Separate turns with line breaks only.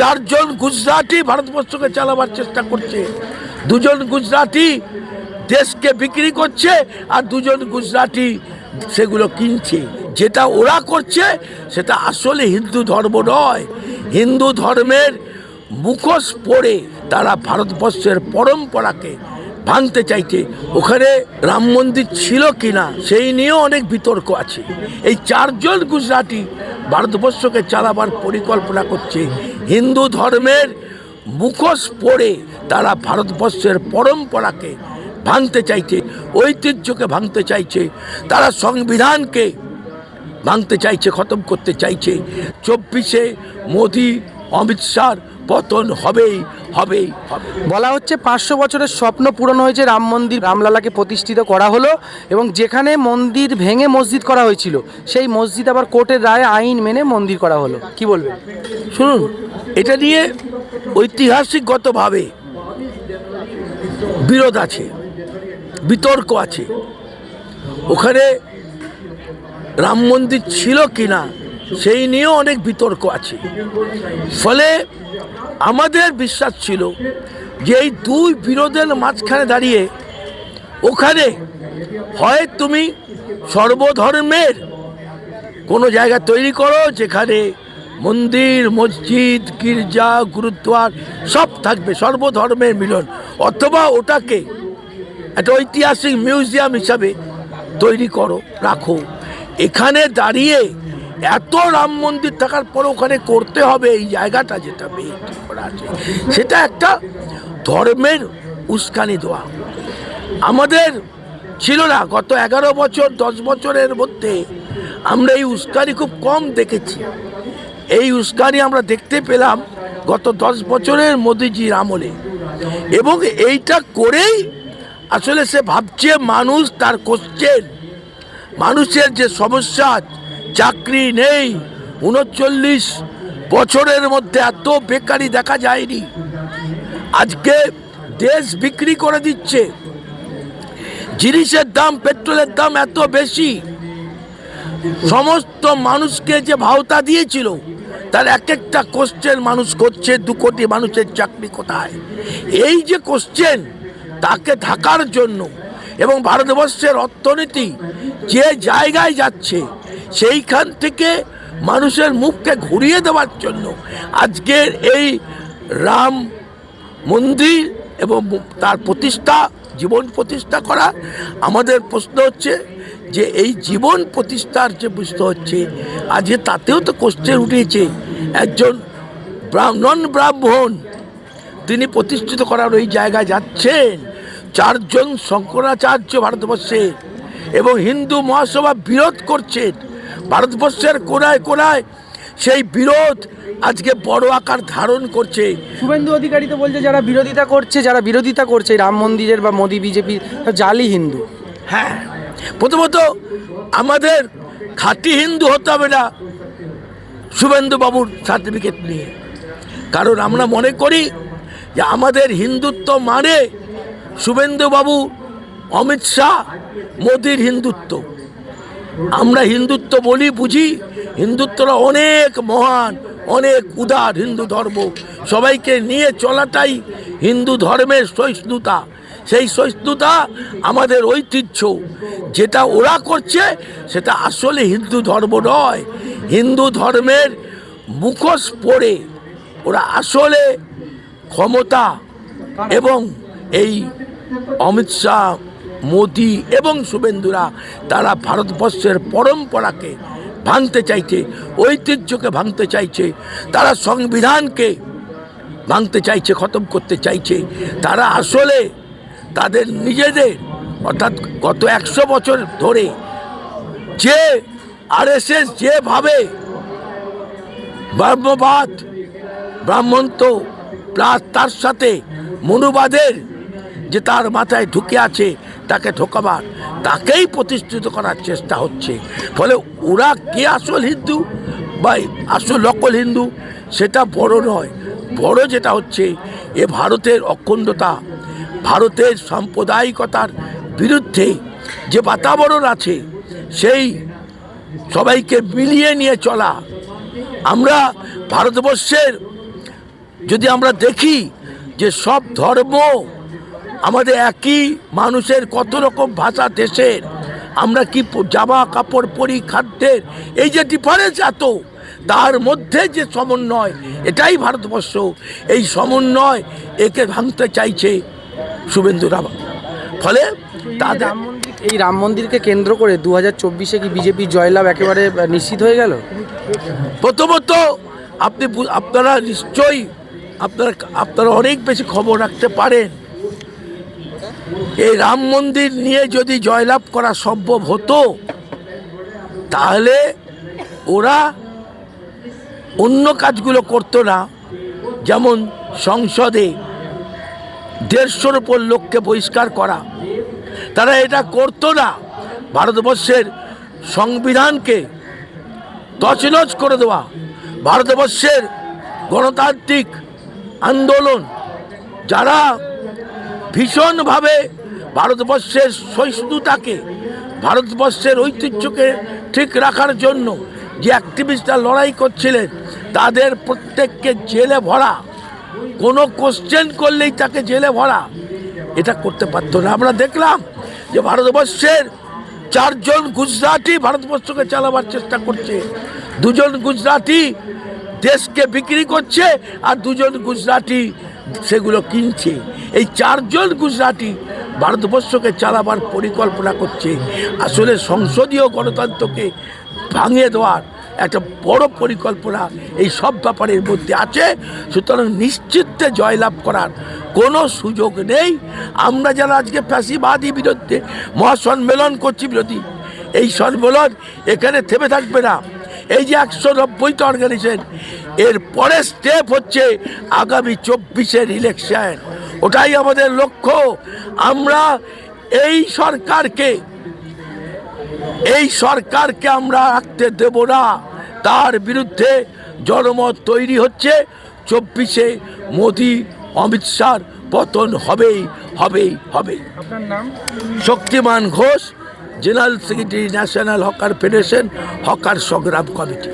চারজন গুজরাটি ভারতবর্ষকে চালাবার চেষ্টা করছে। দুজন গুজরাটি দেশকে বিক্রি করছে আর দুজন গুজরাটি সেগুলো কিনছে। যেটা ওরা করছে, সেটা আসলে হিন্দু ধর্ম নয়। হিন্দু ধর্মের মুখোশ পরে তারা ভারতবর্ষের পরম্পরাকে ভাঙতে চাইছে। ওখানে রাম মন্দির ছিল কিনা, সেই নিয়েও অনেক বিতর্ক আছে। এই চারজন গুজরাটি ভারতবর্ষকে চালাবার পরিকল্পনা করছে। হিন্দু ধর্মের মুখোশ পড়ে তারা ভারতবর্ষের পরম্পরাকে ভাঙতে চাইছে, ঐতিহ্যকে ভাঙতে চাইছে, তারা সংবিধানকে ভাঙতে চাইছে, খতম করতে চাইছে। চব্বিশে মোদি, অমিত শাহর পতন হবেই হবেই হবে
বলা হচ্ছে পাঁচশো বছরের স্বপ্ন পূরণ হয়েছে রাম মন্দির রামলালাকে প্রতিষ্ঠিত করা হলো এবং যেখানে মন্দির ভেঙে মসজিদ করা হয়েছিল সেই মসজিদ আবার কোর্টের রায়ে আইন মেনে মন্দির করা হলো। কি বলবেন?
শুনুন এটা নিয়ে ঐতিহাসিকগতভাবে বিরোধ আছে বিতর্ক আছে। ওখানে রাম মন্দির ছিল কিনা সেই নিয়েও অনেক বিতর্ক আছে। ফলে আমাদের বিশ্বাস ছিল যে এই দুই বিরোধের মাঝখানে দাঁড়িয়ে ওখানে হয় তুমি সর্বধর্মের কোনো জায়গা তৈরি করো যেখানে মন্দির, মসজিদ, গির্জা, গুরুদ্বার সব থাকবে, সর্বধর্মের মিলন। অথবা ওটাকে একটা ঐতিহাসিক মিউজিয়াম হিসাবে তৈরি করো, রাখো। এখানে দাঁড়িয়ে এত রাম মন্দির থাকার পর ওখানে করতে হবে, এই জায়গাটা যেটা করা আছে, সেটা একটা ধর্মের উস্কানি দেওয়া। আমাদের ছিল না, গত এগারো বছর, দশ বছরের মধ্যে আমরা এই উস্কানি খুব কম দেখেছি। এই উস্কানি আমরা দেখতে পেলাম গত দশ বছরের মোদিজির আমলে এবং এইটা করেই আসলে সে ভাবছে, মানুষ তার কোশ্চেন মানুষের যে সমস্যা চাকরি নেই। উনচল্লিশ বছরের মধ্যে এত বেকারি দেখা যায়নি। আজকে দেশ বিক্রি করে দিচ্ছে। জিনিসের দাম, পেট্রোলের দাম এত বেশি। সমস্ত মানুষকে যে ভাওতা দিয়েছিল, তার এক একটা কোশ্চেন মানুষ করছে, দু কোটি মানুষের চাকরি কোথায়? এই যে কোশ্চেন তাকে ঢাকার জন্য এবং ভারতবর্ষের অর্থনীতি যে জায়গায় যাচ্ছে সেইখান থেকে মানুষের মুখকে ঘুরিয়ে দেওয়ার জন্য আজকের এই রাম মন্দির এবং তার প্রতিষ্ঠা, জীবন প্রতিষ্ঠা করা, আমাদের প্রশ্ন হচ্ছে যে এই জীবন প্রতিষ্ঠার যে বুঝতে হচ্ছে আজকে তাতেও তো কোশ্চেন উঠেছে। একজন নন ব্রাহ্মণ তিনি প্রতিষ্ঠিত করার ওই জায়গায় যাচ্ছেন। চারজন শঙ্করাচার্য ভারতবর্ষে এবং হিন্দু মহাসভা বিরোধ করছেন। ভারতবর্ষের কোনায় কোনায় সেই বিরোধ আজকে বড় আকার ধারণ করছে।
শুভেন্দু অধিকারী তো বলছে যারা বিরোধিতা করছে যারা বিরোধিতা করছে রাম মন্দিরের বা মোদি বিজেপি জালি হিন্দু।
হ্যাঁ প্রথমত আমাদের খাঁটি হিন্দু হতে হবে না শুভেন্দু বাবুর সার্টিফিকেট নিয়ে। কারণ আমরা মনে করি যে আমাদের হিন্দুত্ব মানে শুভেন্দু বাবু অমিত শাহ মোদির হিন্দুত্ব। আমরা হিন্দুত্ব বলি, বুঝি? হিন্দুত্বরা অনেক মহান, অনেক উদার হিন্দু ধর্ম। সবাইকে নিয়ে চলাটাই হিন্দু ধর্মের সহিষ্ণুতা। সেই সহিষ্ণুতা আমাদের ঐতিহ্য। যেটা ওরা করছে, সেটা আসলে হিন্দু ধর্ম নয়। হিন্দু ধর্মের মুখোশ পরে ওরা আসলে ক্ষমতা এবং এই অমিত শাহ মোদি এবং শুভেন্দুরা তারা ভারতবর্ষের পরম্পরাকে ভাঙতে চাইছে, ঐতিহ্যকে ভাঙতে চাইছে, তারা সংবিধানকে ভাঙতে চাইছে, খতম করতে চাইছে, তারা আসলে তাদের নিজেদের, অর্থাৎ গত একশো বছর ধরে যে আরএসএস যেভাবে ব্রহ্মবাদ, ব্রাহ্মণত্ব, প্লাস তার সাথে মনুবাদের যে তার মাথায় ঢুকে আছে, তাকে ঢোকাবার তাকেই প্রতিষ্ঠিত করার চেষ্টা হচ্ছে। ফলে ওরা কে আসল হিন্দু বা আসল নকল হিন্দু, সেটা বড় নয়। বড় যেটা হচ্ছে, এ ভারতের অখণ্ডতা, ভারতের সাম্প্রদায়িকতার বিরুদ্ধে যে বাতাবরণ আছে, সেই সবাইকে মিলিয়ে নিয়ে চলা। আমরা ভারতবর্ষের, যদি আমরা দেখি যে সব ধর্ম আমাদের একই মানুষের কত রকম ভাষা দেশের। আমরা কি জামা কাপড় পরি খাদ্যের? এই যে ডিফারেন্স এত তার মধ্যে যে সমন্বয় এটাই ভারতবর্ষ। এই সমন্বয় একে ভাঙতে চাইছে শুভেন্দু রাভা ফলে তাদের
এই রাম মন্দিরকে কেন্দ্র করে দু হাজার চব্বিশে কি বিজেপির জয়লাভ একেবারে নিশ্চিত হয়ে গেল?
প্রথমত আপনি আপনারা নিশ্চয়ই আপনারা আপনারা অনেক বেশি খবর রাখতে পারেন। এই রাম মন্দির নিয়ে যদি জয়লাভ করা সম্ভব হতো, তাহলে ওরা অন্য কাজগুলো করতো না। যেমন সংসদে দেড়শোর উপর লোককে বহিষ্কার করা। তারা এটা করতো না। ভারতবর্ষের সংবিধানকে তছনছ করে দেওয়া। ভারতবর্ষের গণতান্ত্রিক আন্দোলন যারা ভীষণভাবে ভারতবর্ষের সহিষ্ণুতাকে, ভারতবর্ষের ঐতিহ্যকে ঠিক রাখার জন্য যে অ্যাক্টিভিস্টরা লড়াই করছিলেন, তাদের প্রত্যেককে জেলে ভরা, কোনো কোশ্চেন করলেই তাকে জেলে ভরা, এটা করতে পারতো না। আমরা দেখলাম যে ভারতবর্ষের চারজন গুজরাটি ভারতবর্ষকে চালাবার চেষ্টা করছে। দুজন গুজরাটি দেশকে বিক্রি করছে আর দুজন গুজরাটি সেগুলো কিনছে। এই চারজন গুজরাটি ভারতবর্ষকে চালাবার পরিকল্পনা করছে। আসলে সংসদীয় গণতন্ত্রকে ভাঙিয়ে দেওয়ার একটা বড় পরিকল্পনা এই সব ব্যাপারের মধ্যে আছে। সুতরাং নিশ্চিতে জয়লাভ করার কোনো সুযোগ নেই। আমরা যারা আজকে ফ্যাসিবাদী বিরুদ্ধে মহাসম্মেলন করছি বিরোধী, এই সম্মেলন এখানে থেমে থাকবে না। এই যে একশো নব্বইটা অর্গানাইজেশন এর পরের স্টেপ হচ্ছে আগামী চব্বিশের ইলেকশন ওটাই আমাদের লক্ষ্য। আমরা এই সরকারকে এই সরকারকে আমরা রাখতে দেব না। তার বিরুদ্ধে জনমত তৈরি হচ্ছে। চব্বিশে মোদি অমিত শাহর পতন হবেই হবেই হবে Shaktiman Ghosh general secretary national hawker federation hawker Sangram committee.